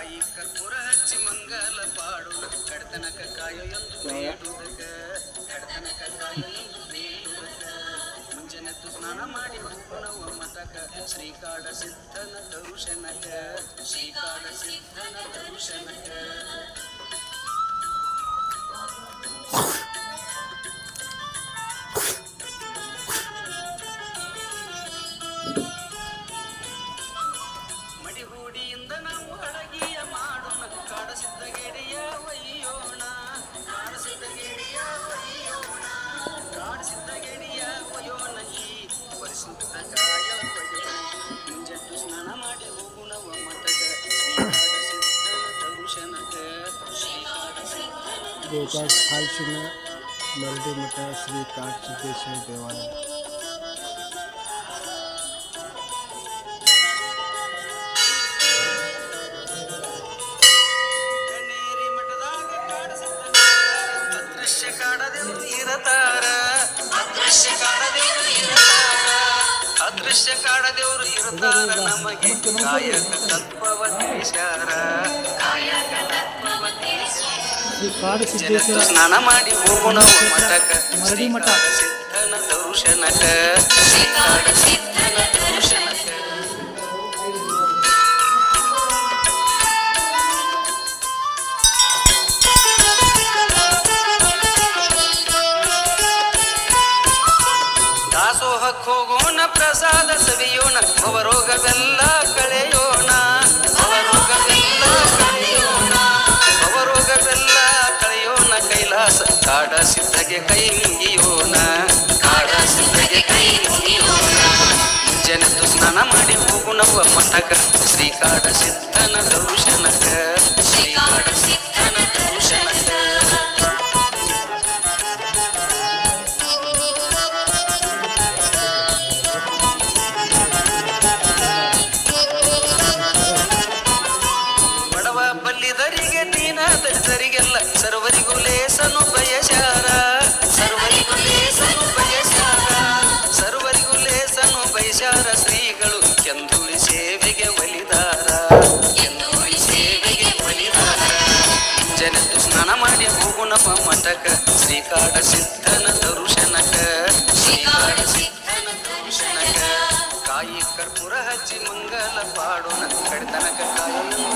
ಕಾಯಿ ಕರ್ಪೂರ ಹಚ್ಚಿ ಮಂಗಲ ಪಾಡು. ಕಡತನಕ ಕಾಯೋ ಎಂದು ಕಡತನಕ ಕಾಯೋ ಎಂದು ಬೇಡುವುದಕ್ಕ ಮುಂಜಾನೆದ್ದು ಸ್ನಾನ ಮಾಡಿ ಹೋಗುಣವ ಮತಕ. ಶ್ರೀಕಾಡ ಸಿದ್ಧನ ದರುಶನಕ. ಶ್ರೀಕಾಡ ಸಿದ್ಧನ ದರುಶನಕ. ಪರಿಶುದ್ಧ ಕಾಯ ಒಯ್ಯೋಣ ಮುಂಜೆದ್ದು ಸ್ನಾನ ಮಾಡಿ ಹೋಗುಣವ ದರುಶನಕ ಗೋಕಾಕ್ ಹಾಲ್ಸಿನ ಮರಡಿ ಮಠ ಶ್ರೀ ಕಾಡಸಿದ್ದೇಶ್ವರ ದೇವಾಲಯ. ಮಠದಾಗ ಕಾಡಸಿದ್ದ ಅದೃಶ್ಯ ಕಾಡದೆವರು ಅದೃಶ್ಯ ಕಾಡದೆವರು ಇರುತ್ತಾರ ನಮಗೆ. ಕಾಯಕ ತತ್ವವ ತಿಳಿಸಾರ ಕಾಡಸಿದ್ದೇಶ್ವರ ಸ್ನಾನ ಮಾಡಿ ಹೋಗೋಣ ಮಠಕ. ಸಿದ್ಧನ ದರುಶನಕ ಸಿದ್ಧನ ದಾಸೋಹಕ್ಕೆ ಹೋಗೋಣ ಪ್ರಸಾದ ಸವಿಯೋಣ ಭವರೋಗವೆಲ್ಲ ಕಳೆಯೋಣ. ಭವರೋಗವೆಲ್ಲ ಕಳೆಯೋಣ. ಭವರೋಗವೆಲ್ಲ ಕಳೆಯೋಣ, ಕೈಲಾಸ ಕಾಡ ಸಿದ್ಧಗೆ ಕೈ ಮುಗಿಯೋಣ. ಕಾಡ ಸಿದ್ಧಗೆ ಕೈ ಮುಗಿಯೋಣ. ಮುಂಜಾನೆದ್ದು ಸ್ನಾನ ಮಾಡಿ ಹೋಗುಣವ ಮಠಕ ಶ್ರೀಕಾಡ ಸಿದ್ಧನ ದರುಶನಕ ಶ್ರೀಕಾಡ ಸಿದ್ಧನ ದಲಿತರಿಗೆಲ್ಲ ಸರ್ವರಿಗೂ ಲೇಸನು ಬಯಸ್ಯಾರ ಸರ್ವರಿಗೂ ಲೇಸನು ಬಯಸ್ಯಾರ ಸರ್ವರಿಗೂ ಲೇಸನು ಬಯಶಾರ ಶ್ರೀಗಳು ಕೆಂದುಳಿ ಸೇವೆಗೆ ಒಲಿದಾರ. ಕೆಂದುಳಿ ಸೇವೆಗೆ ಒಲಿದಾರ. ಜನತು ಸ್ನಾನ ಮಾಡಿ ಹೋಗುಣಪ್ಪ ಮಠಕ ಶ್ರೀಕಾಡ ಸಿದ್ಧನ ದರುಶನಕ ಶ್ರೀಕಾಡ ಸಿದ್ಧನ ದರುಶನಕ ಕಾಯಿ ಕರ್ಪೂರ ಹಚ್ಚಿ ಮಂಗಲ ಪಾಡೋಣ ಕಡತನಕ ಕಾಯನ್ನು